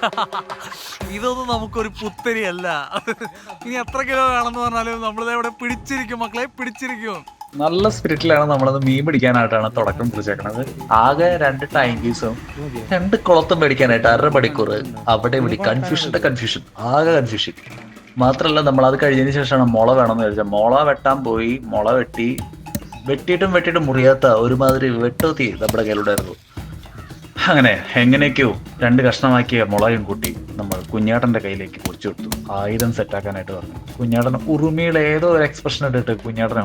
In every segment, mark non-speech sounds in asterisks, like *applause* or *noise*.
*laughs* ഇതൊന്നും നമുക്കൊരു പുത്തരിയല്ല. ഇനി എത്ര കിലോ വേണമെന്ന് പറഞ്ഞാലും നമ്മളിത് ഇവിടെ പിടിച്ചിരിക്കും മക്കളെ പിടിച്ചിരിക്കും. നല്ല സ്പിരിറ്റിലാണ് നമ്മളത് മീൻ പിടിക്കാനായിട്ടാണ് തുടക്കം പിടിച്ചേക്കണത് ആകെ രണ്ട് ടൈം പീസും രണ്ട് കുളത്തും മേടിക്കാനായിട്ട് അര മണിക്കൂർ അവിടെ ഇവിടെ കൺഫ്യൂഷന്റെ കൺഫ്യൂഷൻ ആകെ കൺഫ്യൂഷൻ മാത്രല്ല നമ്മൾ അത് കഴിഞ്ഞതിന് ശേഷമാണ് മുള വേണമെന്ന് വിചാരിച്ചത്. മുള വെട്ടാൻ പോയി മുള വെട്ടി വെട്ടിയിട്ടും വെട്ടിയിട്ടും മുറിയാത്ത ഒരുമാതിരി വെട്ടോത്തി നമ്മുടെ കയ്യിലുണ്ടായിരുന്നു. അങ്ങനെ എങ്ങനെയൊക്കെയോ രണ്ട് കഷ്ണമാക്കിയ മുളകും കൂട്ടി നമ്മൾ കുഞ്ഞാട്ടന്റെ കയ്യിലേക്ക് കുറിച്ചു കൊടുത്തു. ആയുധം സെറ്റാക്കാനായിട്ട് പറഞ്ഞു. കുഞ്ഞാട്ടൻ ഉറുമിയുടെ ഏതോ ഒരു എക്സ്പ്രഷൻ ഇട്ടിട്ട് കുഞ്ഞാട്ടനോ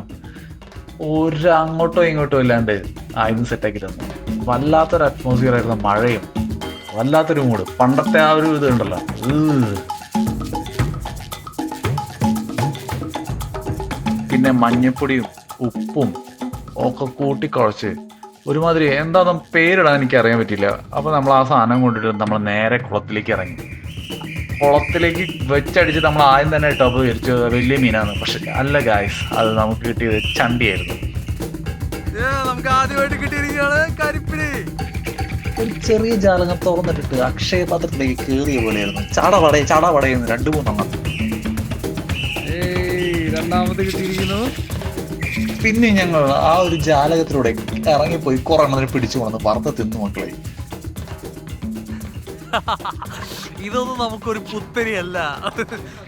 ഒരു അങ്ങോട്ടോ ഇങ്ങോട്ടോ ഇല്ലാണ്ട് ആയുധം സെറ്റാക്കി തന്നു. വല്ലാത്തൊരു അറ്റ്മോസ്ഫിയർ ആയിരുന്നു മഴയും. വല്ലാത്തൊരു മൂഡ് പണ്ടത്തെ ആ ഒരു ഇത് ഉണ്ടല്ലോ. പിന്നെ മഞ്ഞപ്പൊടിയും ഉപ്പും ഒക്കെ കൂട്ടിക്കുഴച്ച് ഒരുമാതിരി എന്താണെന്ന് പേരിടാൻ എനിക്ക് അറിയാൻ പറ്റില്ല അപ്പൊ നമ്മൾ ആ സാധനം കൊണ്ടിട്ട് നമ്മൾ നേരെ കുളത്തിലേക്ക് ഇറങ്ങി. കുളത്തിലേക്ക് വെച്ചടിച്ച് നമ്മൾ ആദ്യം തന്നെ ടബ് വിരിച്ചു വലിയ മീനാണ് പക്ഷെ അല്ല ഗായ്സ് അത് നമുക്ക് കിട്ടിയത് ചണ്ടിയായിരുന്നു. ഏ, നമുക്ക് ആദ്യമായിട്ട് കിട്ടിയിരിക്കുകയാണ് കരിപ്പിടി. ഒരു ചെറിയ ജാലകം തുറന്നിട്ടിട്ട് അക്ഷയപാത്രത്തിലേക്ക് കയറിയ പോലെയായിരുന്നു. ചാടവടയെ ചാടവടയെന്ന് രണ്ടു മൂന്നെണ്ണം. രണ്ടാമത് കിട്ടിയിരിക്കുന്നു. പിന്നെ ഞങ്ങൾ ആ ഒരു ജാലകത്തിലൂടെ ഇറങ്ങിപ്പോയി കുറെ എണ്ണത്തിനെ പിടിച്ചു കൊണ്ടു വറുത്ത തിന്നു മക്കളെ. ഇതൊന്നും നമുക്കൊരു പുത്തരിയല്ല.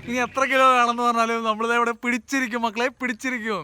ഇനി എത്ര കിലോ വേണമെന്ന് പറഞ്ഞാലും നമ്മളിതെവിടെ പിടിച്ചിരിക്കും മക്കളെ പിടിച്ചിരിക്കും.